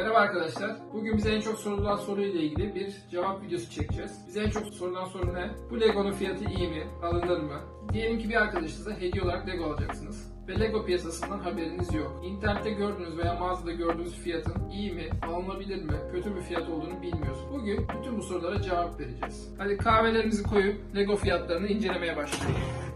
Merhaba arkadaşlar. Bugün bize en çok sorulan soruyla ilgili bir cevap videosu çekeceğiz. Bize en çok sorulan soru ne? Bu Lego'nun fiyatı iyi mi? Alınır mı? Diyelim ki bir arkadaşınıza hediye olarak Lego alacaksınız. Ve Lego piyasasından haberiniz yok. İnternette gördüğünüz veya mağazada gördüğünüz fiyatın iyi mi, alınabilir mi, kötü bir fiyat olduğunu bilmiyorsunuz. Bugün bütün bu sorulara cevap vereceğiz. Hadi kahvelerimizi koyup Lego fiyatlarını incelemeye başlayalım.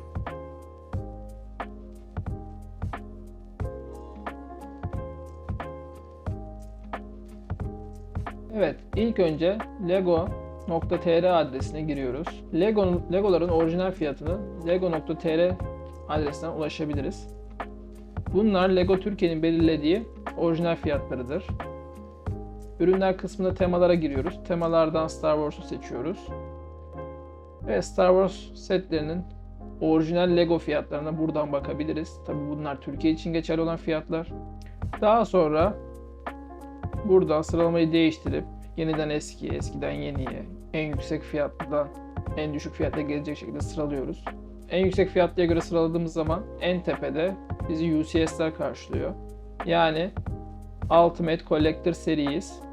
Evet, ilk önce lego.tr adresine giriyoruz. Lego Legoların orijinal fiyatını lego.tr adresinden ulaşabiliriz. Bunlar Lego Türkiye'nin belirlediği orijinal fiyatlarıdır. Ürünler kısmında temalara giriyoruz. Temalardan Star Wars'u seçiyoruz. Ve Star Wars setlerinin orijinal Lego fiyatlarına buradan bakabiliriz. Tabi bunlar Türkiye için geçerli olan fiyatlar. Daha sonra Buradan sıralamayı değiştirip yeniden eski, eskiden yeniye, en yüksek fiyatlıdan en düşük fiyatla gelecek şekilde sıralıyoruz. En yüksek fiyatlıya göre sıraladığımız zaman en tepede bizi UCS'ler karşılıyor. Yani Ultimate Collector Series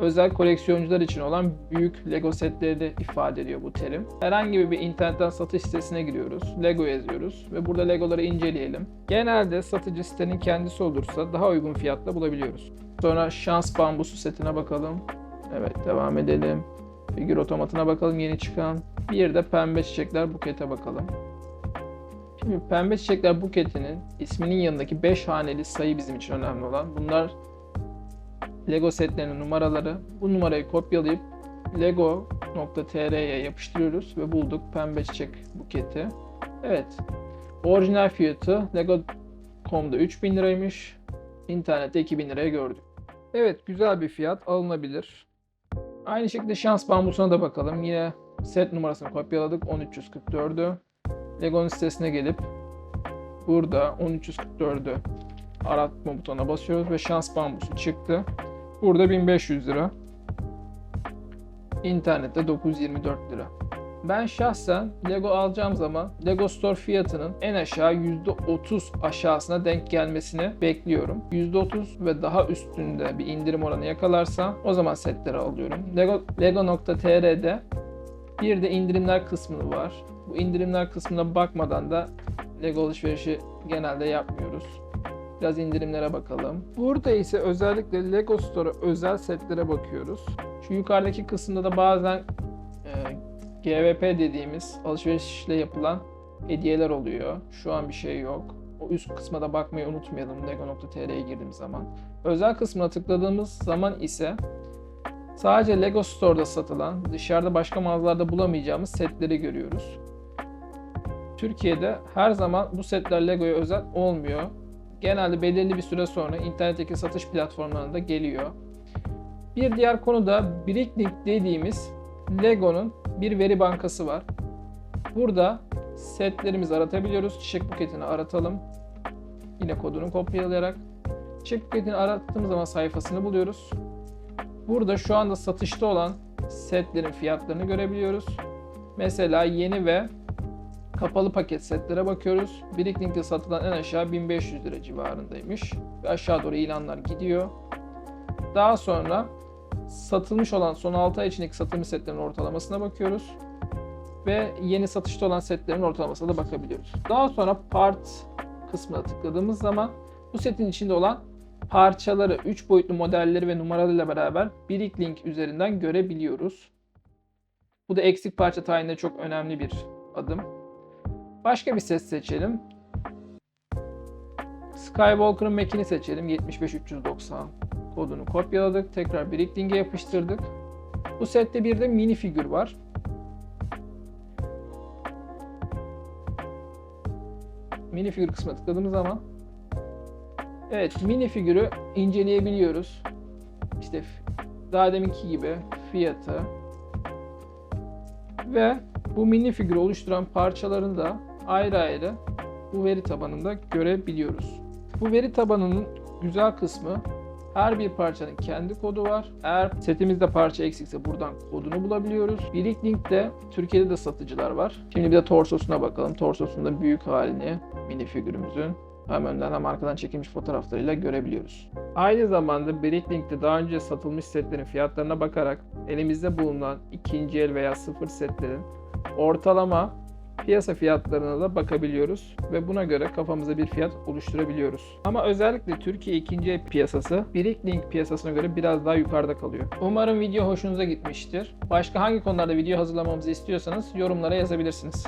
özel koleksiyoncular için olan büyük Lego setleri de ifade ediyor bu terim. Herhangi bir internetten satış sitesine giriyoruz. Lego yazıyoruz ve burada Legoları inceleyelim. Genelde satıcı sitenin kendisi olursa daha uygun fiyatla bulabiliyoruz. Sonra şans bambusu setine bakalım. Evet devam edelim. Figür otomatına bakalım yeni çıkan. Bir de pembe çiçekler bukete bakalım. Şimdi pembe çiçekler buketinin isminin yanındaki 5 haneli sayı bizim için önemli olan. Bunlar Lego setlerinin numaraları. Bu numarayı kopyalayıp lego.tr'ye yapıştırıyoruz ve bulduk pembe çiçek buketi. Evet. Orijinal fiyatı Lego.com'da 3000 liraymış. İnternette 2000 liraya gördük. Evet güzel bir fiyat alınabilir. Aynı şekilde şans bambusuna da bakalım. Yine set numarasını kopyaladık 1344'ü. Lego'nun sitesine gelip burada 1344'ü aratma butonuna basıyoruz ve şans bambusu çıktı. Burada 1500 lira. İnternette 924 lira. Ben şahsen Lego alacağım zaman Lego Store fiyatının en aşağı %30 aşağısına denk gelmesini bekliyorum. %30 ve daha üstünde bir indirim oranı yakalarsa o zaman setleri alıyorum. Lego Lego.tr'de bir de indirimler kısmı var. Bu indirimler kısmına bakmadan da Lego alışverişi genelde yapmıyoruz. Biraz indirimlere bakalım. Burada ise özellikle Lego Store'a özel setlere bakıyoruz. Şu yukarıdaki kısımda da bazen e, GVP dediğimiz alışverişle yapılan hediyeler oluyor. Şu an bir şey yok. O üst kısma da bakmayı unutmayalım lego.tr'ye girdiğimiz zaman. Özel kısmına tıkladığımız zaman ise sadece Lego Store'da satılan, dışarıda başka mağazalarda bulamayacağımız setleri görüyoruz. Türkiye'de her zaman bu setler Lego'ya özel olmuyor. Genelde belirli bir süre sonra internetteki satış platformlarında geliyor. Bir diğer konu da Bricklink dediğimiz Lego'nun bir veri bankası var. Burada setlerimizi aratabiliyoruz. Çiçek buketini aratalım. Yine kodunu kopyalayarak. Çiçek buketini arattığımız zaman sayfasını buluyoruz. Burada şu anda satışta olan setlerin fiyatlarını görebiliyoruz. Mesela yeni ve kapalı paket setlere bakıyoruz. Bricklink'te satılan en aşağı 1500 lira civarındaymış. Ve aşağı doğru ilanlar gidiyor. Daha sonra satılmış olan son 6 ay içindeki satılmış setlerin ortalamasına bakıyoruz. Ve yeni satışta olan setlerin ortalamasına da bakabiliyoruz. Daha sonra part kısmına tıkladığımız zaman bu setin içinde olan parçaları, 3 boyutlu modelleri ve numaralarıyla beraber Bricklink üzerinden görebiliyoruz. Bu da eksik parça tayininde çok önemli bir adım. Başka bir set seçelim. Skywalker'ın Mac'ini seçelim. 75390 kodunu kopyaladık. Tekrar Bricklink'e yapıştırdık. Bu sette bir de mini figür var. Mini figür kısmına tıkladığımız zaman Evet mini figürü inceleyebiliyoruz. İşte daha deminki gibi fiyatı ve bu mini figürü oluşturan parçalarını da ayrı ayrı bu veri tabanında görebiliyoruz. Bu veri tabanının güzel kısmı her bir parçanın kendi kodu var. Eğer setimizde parça eksikse buradan kodunu bulabiliyoruz. Bricklink'te Türkiye'de de satıcılar var. Şimdi bir de torsosuna bakalım. Torsosunda büyük halini mini figürümüzün hem önden hem arkadan çekilmiş fotoğraflarıyla görebiliyoruz. Aynı zamanda Bricklink'te daha önce satılmış setlerin fiyatlarına bakarak elimizde bulunan ikinci el veya sıfır setlerin ortalama piyasa fiyatlarına da bakabiliyoruz ve buna göre kafamıza bir fiyat oluşturabiliyoruz. Ama özellikle Türkiye ikinci el piyasası Bricklink piyasasına göre biraz daha yukarıda kalıyor. Umarım video hoşunuza gitmiştir. Başka hangi konularda video hazırlamamızı istiyorsanız yorumlara yazabilirsiniz.